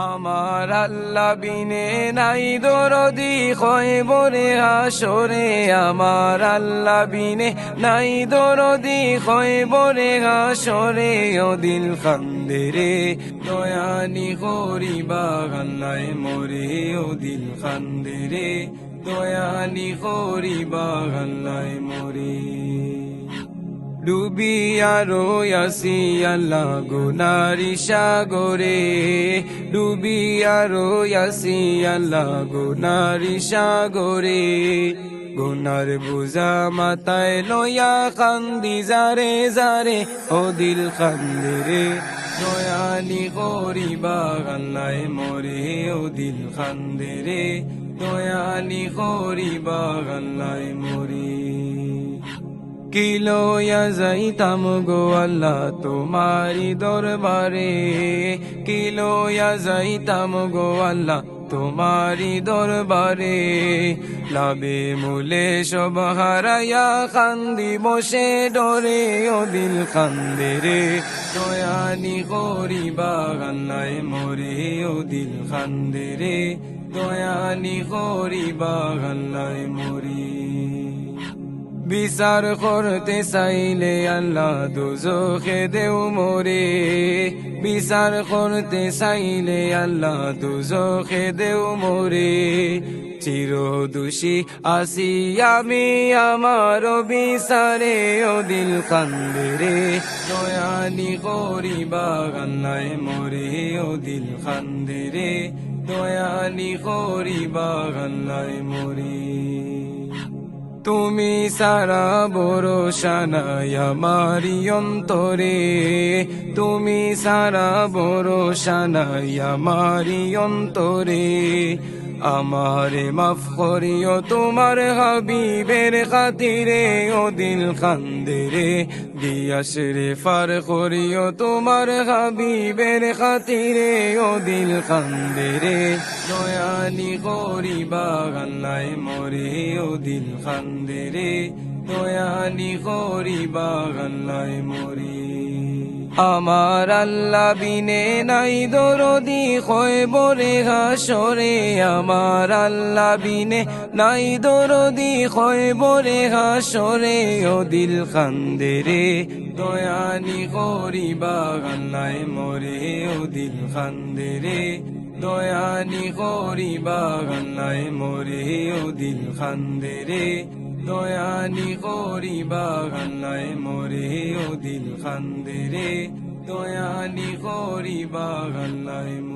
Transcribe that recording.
আমার আল্লাহ বিনে নাই দরদি খয় বরে হাসরে। আমার আল্লাহ বিনে নাই দরদি বরে হাসরে। ও দিল খান্দে রে দয়ানি করি বাগান্নায় মরে। ও দিল খান্দে রে দয়ানি করি বাগান্নায় মরে। ডুবিয়া রয়াসি আল্লাহ গুনারি সাগরে। ডুবিয়া রয়াসি আল্লাহ গুনারি সাগরে। গুনার বুঝা মাথায় লয়া কান্দি জারে জারে ও দিল কান্দে রে। দয়ানি করি বাগান্নায় মরে, ও দিল কান্দে রে। দয়ানি করি বাগান্নায় মরে। কিলোয়া যাইতাম গো আল্লাহ তোমারি দরবারে। কিলোয়া যাইতাম গো আল্লাহ তোমারি দরবারে। লাভে মূলে সব হারাইয়া কান্দি বসে ডরে ও দিল কান্দে রে। দয়ানি করি বাগান্নায় মরে ও দিল কান্দে রে। দয়ানি করি বাগান্নায় মরি বিচার করতে চাইলে আল্লাহ দুজোখে দেও মোরে। বিচার করতে চাইলে আল্লাহ দুজোখে দেও মোরে। চির দোষী আসি আমি আমার বিচারে, ও দিল কান্দে রে। দয়ানি করি বাগান্নায় মরে, ও দিল কান্দে রে। দয়ানি করি বাগান্নায় মরে। তুমি সারা বড় সানাই অন্তরে। তুমি সারা বড় সানাই অন্তরে। আমারে মাফ করিও তোমার হাবিবের খাতিরে ও দিল কান্দে রে দিয়াস রে ফার করিও তোমার হাবিবের খাতিরে ও দিল কান্দে রে দয়ানি করি বাগান্নায় মরে ও দিল কান্দে রে দয়ানি করি বাগান্নায় মরে। আমার আল্লাহ বিনে নাই দরদি কয় বরে হাসরে। আমার আল্লাহ বিনে নাই দরদি কয় বরে হাসরে। ও দিল খান্দে রে দয়ানি করি বাগান্নায় মরে। ও দিল খান্দে রে দয়ানি করি বাগান্নায় মরে। ও দিল খান্দে রে দয়ানি করি বাগান্নায় মরে ও দিল খান্দে রে। দয়ানি করি বাগান্নায় মরে